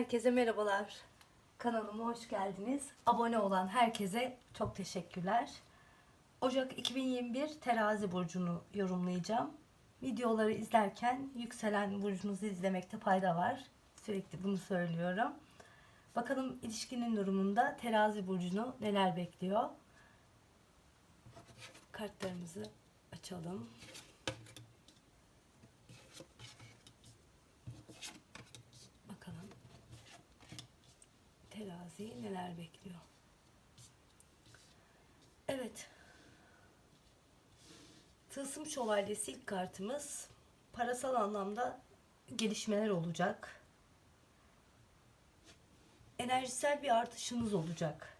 Herkese merhabalar. Kanalıma hoş geldiniz. Abone olan herkese çok teşekkürler. Ocak 2021 terazi burcunu yorumlayacağım. Videoları izlerken yükselen burcunuzu izlemekte fayda var. Sürekli bunu söylüyorum. Bakalım ilişkinin durumunda terazi burcunu neler bekliyor. Kartlarımızı açalım. Bakalım teraziyi neler bekliyor. Evet. Tılsım şövalyesi ilk kartımız. Parasal anlamda gelişmeler olacak. Enerjisel bir artışınız olacak.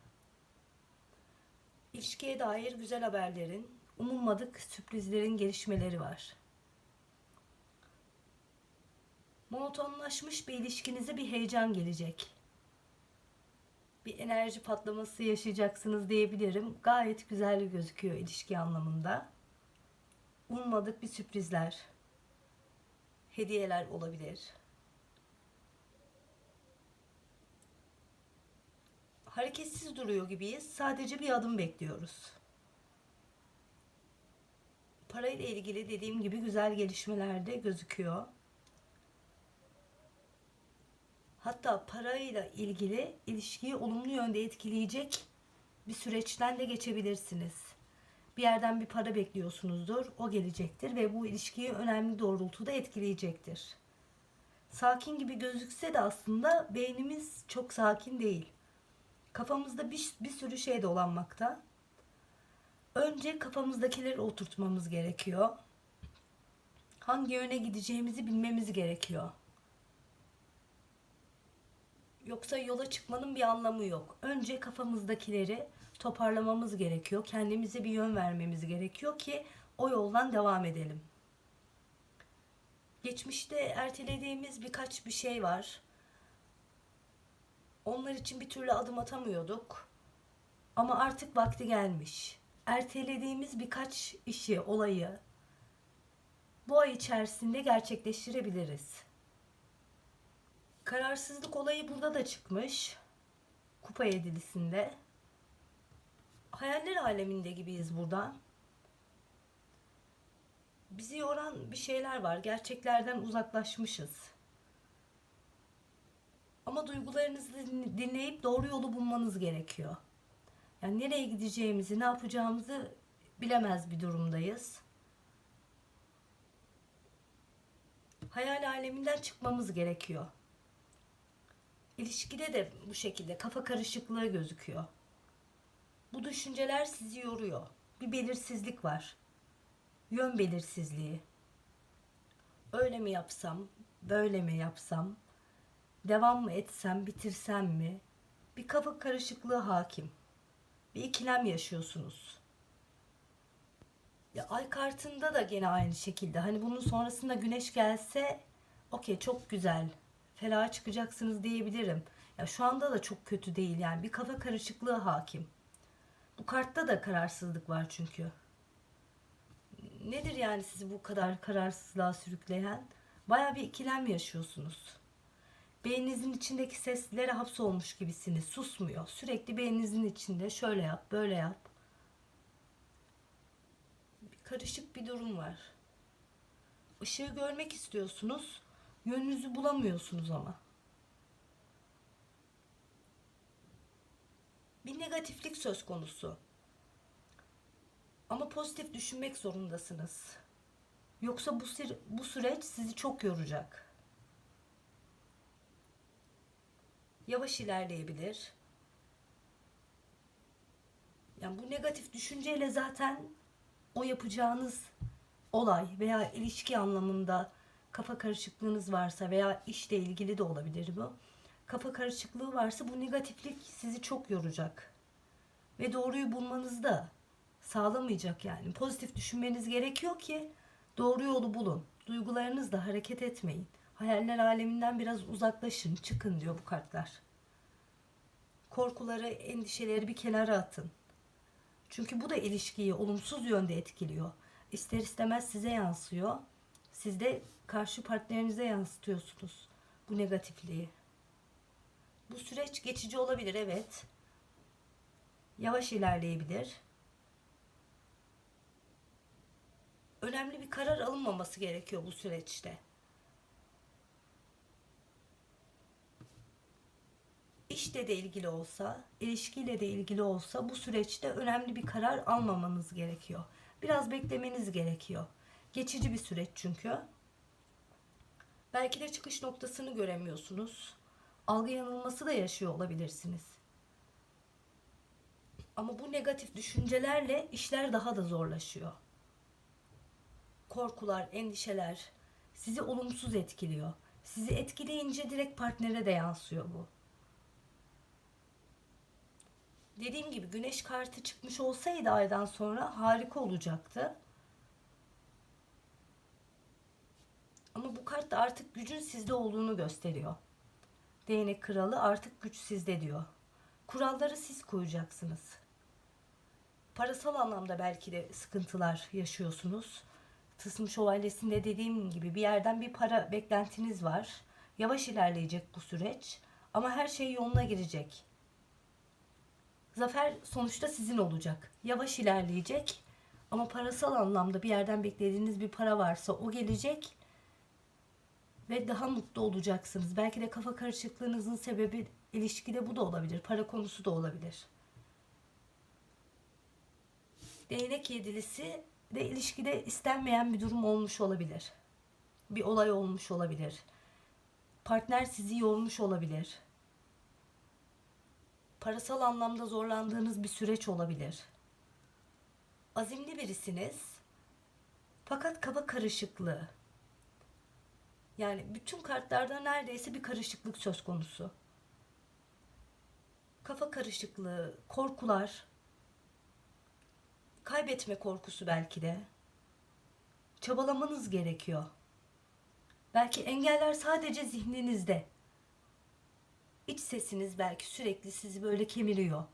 İlişkiye dair güzel haberlerin, umulmadık sürprizlerin gelişmeleri var. Monotonlaşmış bir ilişkinize bir heyecan gelecek. Bir enerji patlaması yaşayacaksınız diyebilirim. Gayet güzel gözüküyor ilişki anlamında. Ummadık bir sürprizler, hediyeler olabilir. Hareketsiz duruyor gibiyiz. Sadece bir adım bekliyoruz. Parayla ilgili dediğim gibi güzel gelişmeler de gözüküyor. Hatta parayla ilgili ilişkiyi olumlu yönde etkileyecek bir süreçten de geçebilirsiniz. Bir yerden bir para bekliyorsunuzdur, o gelecektir ve bu ilişkiyi önemli doğrultuda etkileyecektir. Sakin gibi gözükse de aslında beynimiz çok sakin değil. Kafamızda bir, bir sürü şey dolanmakta. Önce kafamızdakileri oturtmamız gerekiyor. Hangi yöne gideceğimizi bilmemiz gerekiyor. Yoksa yola çıkmanın bir anlamı yok. Önce kafamızdakileri toparlamamız gerekiyor. Kendimize bir yön vermemiz gerekiyor ki o yoldan devam edelim. Geçmişte ertelediğimiz birkaç bir şey var. Onlar için bir türlü adım atamıyorduk. Ama artık vakti gelmiş. Ertelediğimiz birkaç işi, olayı bu ay içerisinde gerçekleştirebiliriz. Kararsızlık olayı burada da çıkmış. Kupa yedilisinde. Hayaller aleminde gibiyiz burada. Bizi yoran bir şeyler var. Gerçeklerden uzaklaşmışız. Ama duygularınızı dinleyip doğru yolu bulmanız gerekiyor. Yani nereye gideceğimizi, ne yapacağımızı bilemez bir durumdayız. Hayal aleminden çıkmamız gerekiyor. İlişkide de bu şekilde kafa karışıklığı gözüküyor. Bu düşünceler sizi yoruyor. Bir belirsizlik var. Yön belirsizliği. Öyle mi yapsam, böyle mi yapsam, devam mı etsem, bitirsem mi? Bir kafa karışıklığı hakim. Bir ikilem yaşıyorsunuz. Ya ay kartında da gene aynı şekilde. Hani bunun sonrasında güneş gelse okey çok güzel felaha çıkacaksınız diyebilirim. Ya şu anda da çok kötü değil yani bir kafa karışıklığı hakim. Bu kartta da kararsızlık var çünkü. Nedir yani sizi bu kadar kararsızlığa sürükleyen? Baya bir ikilem yaşıyorsunuz. Beyninizin içindeki seslere hapsolmuş gibisiniz. Susmuyor. Sürekli beyninizin içinde şöyle yap, böyle yap. Bir karışık bir durum var. Işığı görmek istiyorsunuz Yönünüzü bulamıyorsunuz ama. Bir negatiflik söz konusu. Ama pozitif düşünmek zorundasınız. Yoksa bu, bu süreç sizi çok yoracak. Yavaş ilerleyebilir. Yani bu negatif düşünceyle zaten o yapacağınız olay veya ilişki anlamında kafa karışıklığınız varsa veya işle ilgili de olabilir bu. Kafa karışıklığı varsa bu negatiflik sizi çok yoracak. Ve doğruyu bulmanızı da sağlamayacak yani. Pozitif düşünmeniz gerekiyor ki doğru yolu bulun. Duygularınızla hareket etmeyin. Hayaller aleminden biraz uzaklaşın, çıkın diyor bu kartlar. Korkuları, endişeleri bir kenara atın. Çünkü bu da ilişkiyi olumsuz yönde etkiliyor. İster istemez size yansıyor. Siz de karşı partnerinize yansıtıyorsunuz bu negatifliği. Bu süreç geçici olabilir evet. Yavaş ilerleyebilir. Önemli bir karar alınmaması gerekiyor bu süreçte. İşle de ilgili olsa, ilişkiyle de ilgili olsa bu süreçte önemli bir karar almamanız gerekiyor. Biraz beklemeniz gerekiyor. Geçici bir süreç çünkü. Belki de çıkış noktasını göremiyorsunuz. Algı yanılması da yaşıyor olabilirsiniz. Ama bu negatif düşüncelerle işler daha da zorlaşıyor. Korkular, endişeler sizi olumsuz etkiliyor. Sizi etkileyince direkt partnere de yansıyor bu. Dediğim gibi güneş kartı çıkmış olsaydı aydan sonra harika olacaktı. Ama bu kart da artık gücün sizde olduğunu gösteriyor. Değnek kralı artık güç sizde diyor. Kuralları siz koyacaksınız. Parasal anlamda belki de sıkıntılar yaşıyorsunuz. Tısım şövalyesinde dediğim gibi bir yerden bir para beklentiniz var. Yavaş ilerleyecek bu süreç ama her şey yoluna girecek. Zafer sonuçta sizin olacak. Yavaş ilerleyecek ama parasal anlamda bir yerden beklediğiniz bir para varsa o gelecek ve daha mutlu olacaksınız. Belki de kafa karışıklığınızın sebebi ilişkide bu da olabilir. Para konusu da olabilir. Değnek yedilisi de ilişkide istenmeyen bir durum olmuş olabilir. Bir olay olmuş olabilir. Partner sizi yormuş olabilir. Parasal anlamda zorlandığınız bir süreç olabilir. Azimli birisiniz. Fakat kafa karışıklığı. Yani bütün kartlarda neredeyse bir karışıklık söz konusu. Kafa karışıklığı, korkular, kaybetme korkusu belki de. Çabalamanız gerekiyor. Belki engeller sadece zihninizde. İç sesiniz belki sürekli sizi böyle kemiriyor.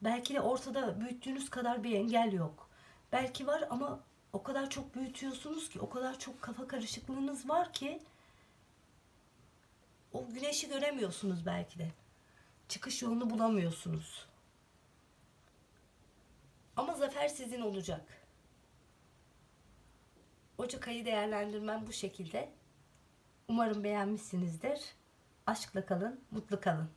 Belki de ortada büyüttüğünüz kadar bir engel yok. Belki var ama o kadar çok büyütüyorsunuz ki, o kadar çok kafa karışıklığınız var ki o güneşi göremiyorsunuz belki de. Çıkış yolunu bulamıyorsunuz. Ama zafer sizin olacak. Ocak ayı değerlendirmem bu şekilde. Umarım beğenmişsinizdir. Aşkla kalın, mutlu kalın.